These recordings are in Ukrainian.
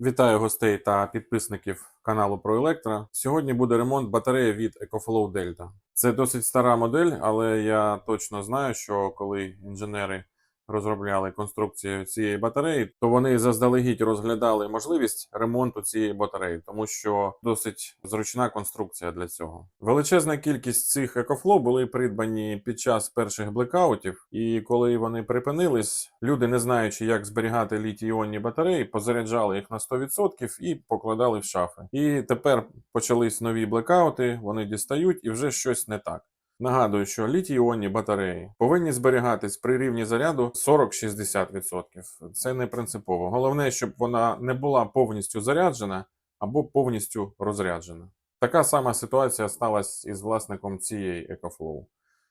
Вітаю гостей та підписників каналу про електро. Сьогодні буде ремонт батареї від EcoFlow Delta. Це досить стара модель, але я точно знаю, що коли інженери розробляли конструкцію цієї батареї, то вони заздалегідь розглядали можливість ремонту цієї батареї, тому що досить зручна конструкція для цього. Величезна кількість цих EcoFlow були придбані під час перших блекаутів, і коли вони припинились, люди, не знаючи, як зберігати літій-іонні батареї, позаряджали їх на 100% і покладали в шафи. І тепер почались нові блекаути, вони дістають і вже щось не так. Нагадую, що літій-іонні батареї повинні зберігатись при рівні заряду 40-60%. Це не принципово. Головне, щоб вона не була повністю заряджена або повністю розряджена. Така сама ситуація сталася із власником цієї EcoFlow.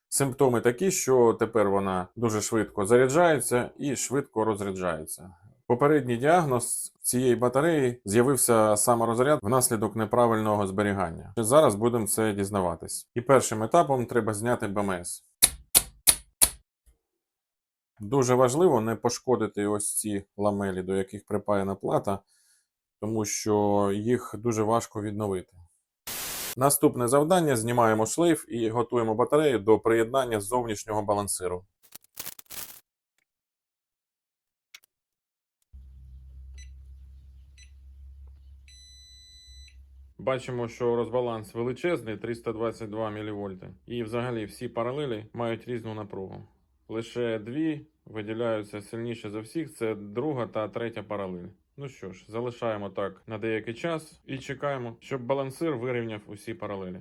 Симптоми такі, що тепер вона дуже швидко заряджається і швидко розряджається. Попередній діагноз цієї батареї з'явився саморозряд внаслідок неправильного зберігання. Зараз будемо це дізнаватись. І першим етапом треба зняти БМС. Дуже важливо не пошкодити ось ці ламелі, до яких припаяна плата, тому що їх дуже важко відновити. Наступне завдання: знімаємо шлейф і готуємо батарею до приєднання зовнішнього балансиру. Бачимо, що розбаланс величезний 322 мВ. І взагалі всі паралелі мають різну напругу. Лише дві виділяються сильніше за всіх: це друга та третя паралель. Ну що ж, залишаємо так на деякий час і чекаємо, щоб балансир вирівняв усі паралелі.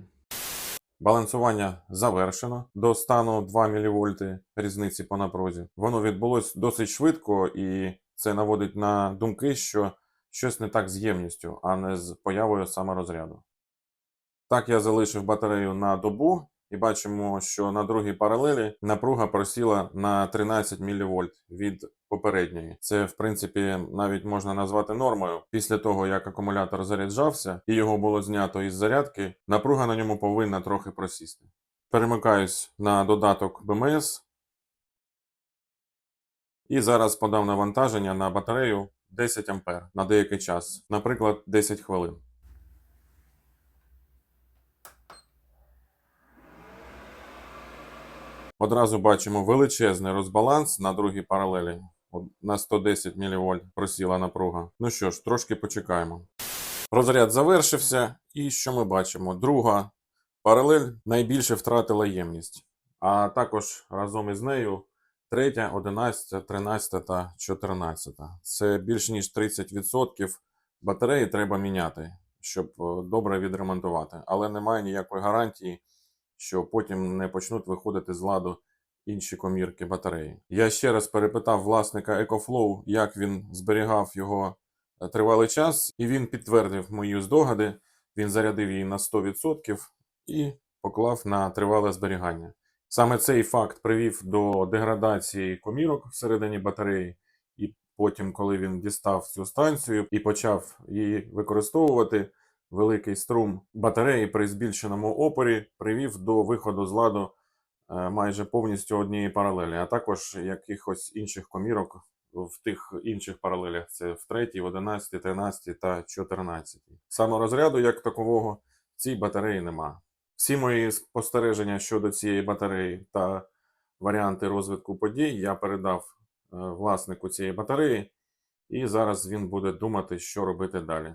Балансування завершено до стану 2 мВ різниці по напрузі. Воно відбулось досить швидко, і це наводить на думки, що щось не так з ємністю, а не з появою саморозряду. Так я залишив батарею на добу і бачимо, що на другій паралелі напруга просіла на 13 мВ від попередньої. Це, в принципі, навіть можна назвати нормою. Після того, як акумулятор заряджався і його було знято із зарядки, напруга на ньому повинна трохи просісти. Перемикаюсь на додаток BMS. І зараз подам навантаження на батарею 10 ампер на деякий час, наприклад, 10 хвилин. Одразу бачимо величезний розбаланс на другій паралелі. На 110 мВ просіла напруга. Ну що ж, трошки почекаємо. Розряд завершився, і що ми бачимо? Друга паралель найбільше втратила ємність, а також разом із нею третя, 11, 13 та 14. Це більш ніж 30% батареї треба міняти, щоб е, добре відремонтувати. Але немає ніякої гарантії, що потім не почнуть виходити з ладу інші комірки батареї. Я ще раз перепитав власника EcoFlow, як він зберігав його е, тривалий час, і він підтвердив мої здогади. Він зарядив її на 100% і поклав на тривале зберігання. Саме цей факт привів до деградації комірок всередині батареї, і потім, коли він дістав цю станцію і почав її використовувати, великий струм батареї при збільшеному опорі привів до виходу з ладу е, майже повністю однієї паралелі, а також якихось інших комірок в тих інших паралелях: це в 3, в 11, 13 та 14. Саморозряду як такового в цій батареї нема. Всі мої спостереження щодо цієї батареї та варіанти розвитку подій я передав е, власнику цієї батареї, і зараз він буде думати, що робити далі.